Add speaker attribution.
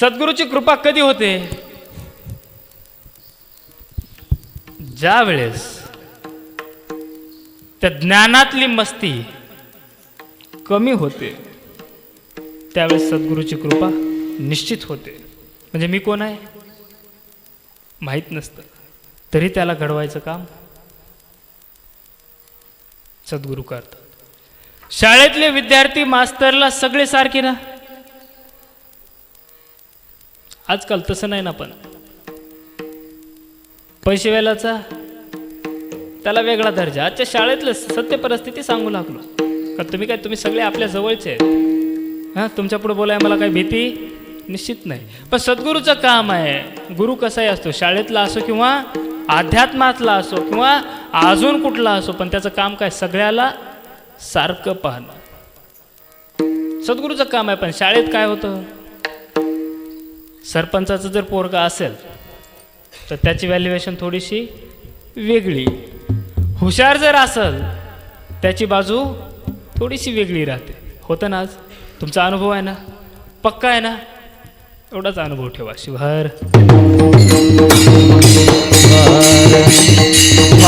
Speaker 1: सद्गुरूची कृपा कधी होते? ज्या वेळेस त्या ज्ञानातली मस्ती कमी होते त्यावेळेस सद्गुरूची कृपा निश्चित होते. म्हणजे मी कोण आहे? माहीत नसतं. तरी त्याला घडवायचं काम सद्गुरू करतात. शाळेतले विद्यार्थी मास्तरला सगळे सारखे ना? आजकाल तसं नाही ना पण. पैसे वेलाचा त्याला वेगळा दर्जा. आजच्या शाळेतलं सत्य परिस्थिती सांगू लागलो. का तुम्ही काय तुम्ही सगळे आपल्या जवळचे आहेत? हां तुमच्यापुढे बोलाय मला काही भीती निश्चित नाही. पण सद्गुरूचं काम आहे. गुरु कसाही असतो शाळेतला असो किंवा अध्यात्मातला असो किंवा अजून कुठला असो पण त्याचं काम काय सगळ्याला सारखं पाहणं. सद्गुरूचं काम आहे पण शाळेत काय होतं? सरपंचाचं जर पोरगा असेल तर त्याची व्हॅल्युएशन थोडीशी वेगळी. हुशार जर असेल त्याची बाजू थोडीशी वेगळी राहते. होतं ना आज? तुमचा अनुभव आहे ना? पक्का आहे ना? एवढाच अनुभव ठेवा शिवहर.